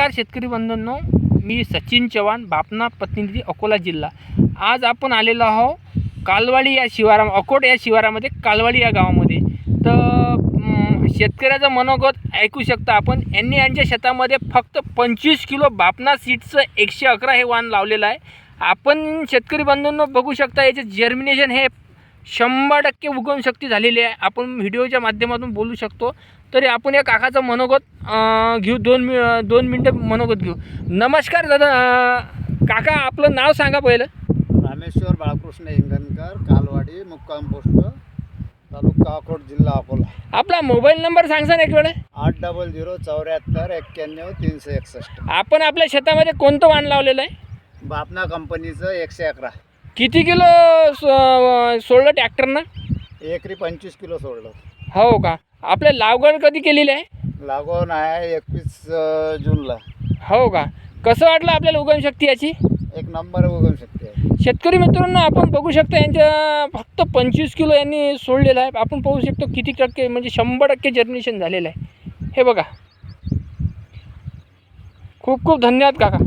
नमस्कार शेतकरी बंधूंनो मी सचिन चव्हाण बापना प्रतिनिधी अकोला जिल्हा. आज आपण आलेलो आहो कालवाडी या शिवारा अकोट या शिवारामध्ये कालवाडी या गावामध्ये. तर शेतकऱ्याचं मनोगत ऐकू शकता आपण. यांनी यांच्या शेतामध्ये फक्त पंचवीस किलो बापना सीटचं एकशे अकरा हे वाण लावलेलं आहे. आपण शेतकरी बंधूंनो बघू शकता याचे जर्मिनेशन हे शंभर टक्के उगवण शक्ती झालेली आहे. आपण व्हिडिओच्या माध्यमातून बोलू शकतो. तरी आपण या काकाचं मनोगत घेऊ. दोन मि दोन मिनटं मनोगत घेऊ. नमस्कार दादा काका आपलं नाव सांगा पहिलं. रामेश्वर बाळकृष्ण इंगणकर कालवाडी मुक्काम पोस्ट तालुका अकोट जिल्हा अकोला. आपला मोबाईल नंबर सांगसा ना एक वेळ. आठ डबल झिरो चौऱ्याहत्तर एक्क्याण्णव तीनशे एकसष्ट. आपण आपल्या शेतामध्ये कोणतं वाण लावलेलं आहे? बापना कंपनीचं एकशे अकरा. किती किलो सो सोडलं ट्रॅक्टरनं? एकरी पंचवीस किलो सोडलं. हो का? आपल्या लागवड कधी केलेली आहे? लागवण आहे एकवीस जूनला. हो का? कसं वाटलं आपल्याला उगवण शक्ती याची? एक नंबर उगवू शकते शेतकरी मित्रांनो आपण बघू शकता यांच्या फक्त पंचवीस किलो यांनी सोडलेलं आहे. आपण पाहू शकतो किती टक्के म्हणजे शंभर टक्के जर्मिनेशन झालेलं आहे. हे बघा. खूप खूप धन्यवाद काका.